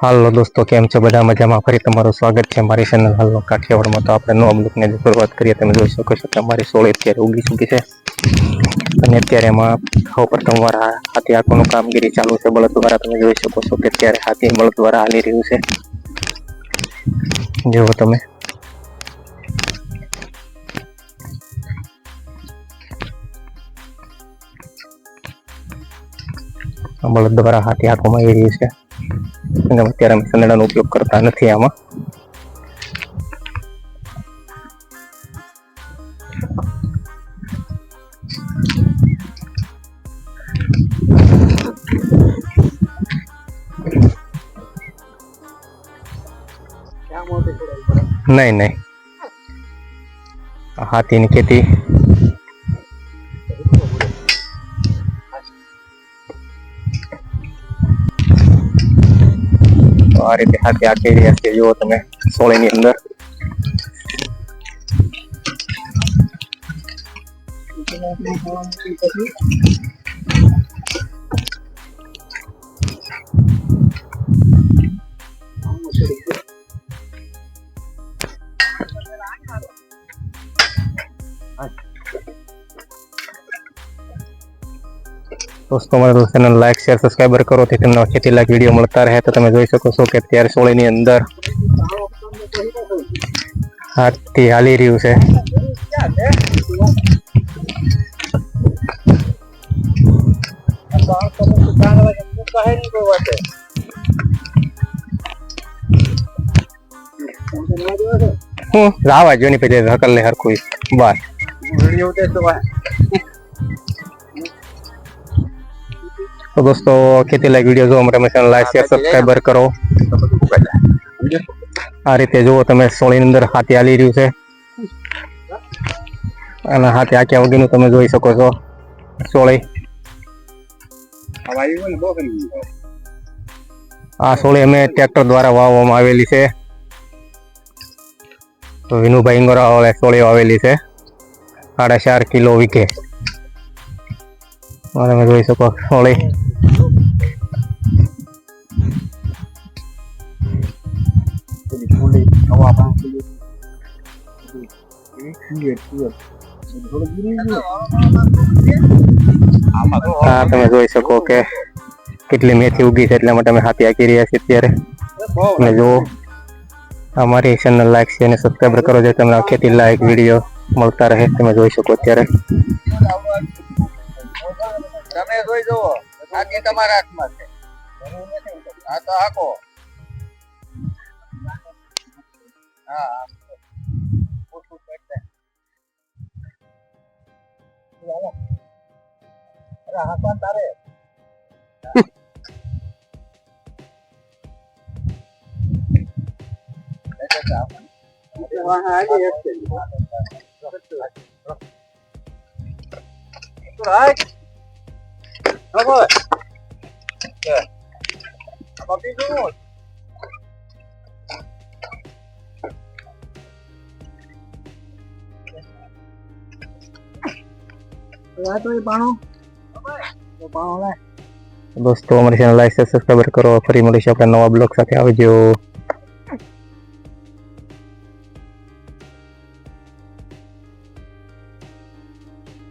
હાલો દોસ્તો, કેમ છો? બધા મજામાં? ફરી તમારું સ્વાગત છે મારી ચેનલ હાલનો કાઠિયાવાડમાં. તો આપણે નવા બ્લોકની શરૂઆત કરીએ. તમે જોઈ શકો છો કે અમારી સોળ અત્યારે ઉગી ચૂકી છે. અને અત્યારે એમાં સૌ પ્રથમવાર હાથી આંખોનું કામગીરી ચાલુ છે. બળદ દ્વારા તમે જોઈ શકો છો કે અત્યારે હાથી બળદ દ્વારા હાલી રહ્યું છે. જુઓ તમે. બળદ દ્વારા હાથી આંખોમાં આવી રહ્યું છે અને અત્યારે અમે સંદડાનો ઉપયોગ કરતા નથી આમાં નહીં નહીં આ હાથીની ખેતી તો આ રીતે હાથી આખી રહ્યા છે જુઓ તમે સોળીની અંદર દોસ્તો મારા ચેનલ લાઇક શેર સબસ્ક્રાઈબર કરો, તેથી તમને ખેતી લાયક વીડિયો મળતા રહે. તો તમે જોઈ શકો છો કે અત્યારે સોળીની અંદર હાથથી હાલી રહ્યું છે. હું લાવા જો ની પછી હકલ ને હરખું બસ તો દોસ્તો ખેતી લાયક વીડિયો જોવા માટે ચેનલ લાઈક શેર સબસ્ક્રાઈબર કરો. આ રીતે જુઓ તમે સોળીની અંદર હાથી હાલી રહ્યું છે. અને હાથી આખ્યા વગરનું તમે જોઈ શકો છો. સોળી. આ સોળી અમે ટ્રેક્ટર દ્વારા વાવવામાં આવેલી છે. તો વિનુભાઈ ઇંગોરા સોળી વાવેલી છે. સાડા ચાર કિલો વીઘે. તમે જોઈ શકો સોળી. હા, તમે જોઈ શકો કે કેટલી મેથી ઉગી છે એટલા માટે અમે હાથી આકી રહ્યા છીએ અત્યારે. અને જો અમારી ચેનલ લાઈક છે અને સબસ્ક્રાઈબર કરો જે તમને ખેતી લાયક વીડિયો મળતા રહે, તમે જોઈ શકો અત્યારે. તમે જોઈ જુઓ તમારા હાથમાં છે. આ તો હાકો. ಹಾಕೊಂತಾರೆ ಹಾಗೆ ಹೇಳ್ತೇನೆ right? Come on. Yeah. What are you doing? દોસ્તો અમારી ચેનલ લાઈક સબસ્ક્રાઈબર કરો. ફરી મળીશું આપણે નવા બ્લોગ સાથે. આવજો.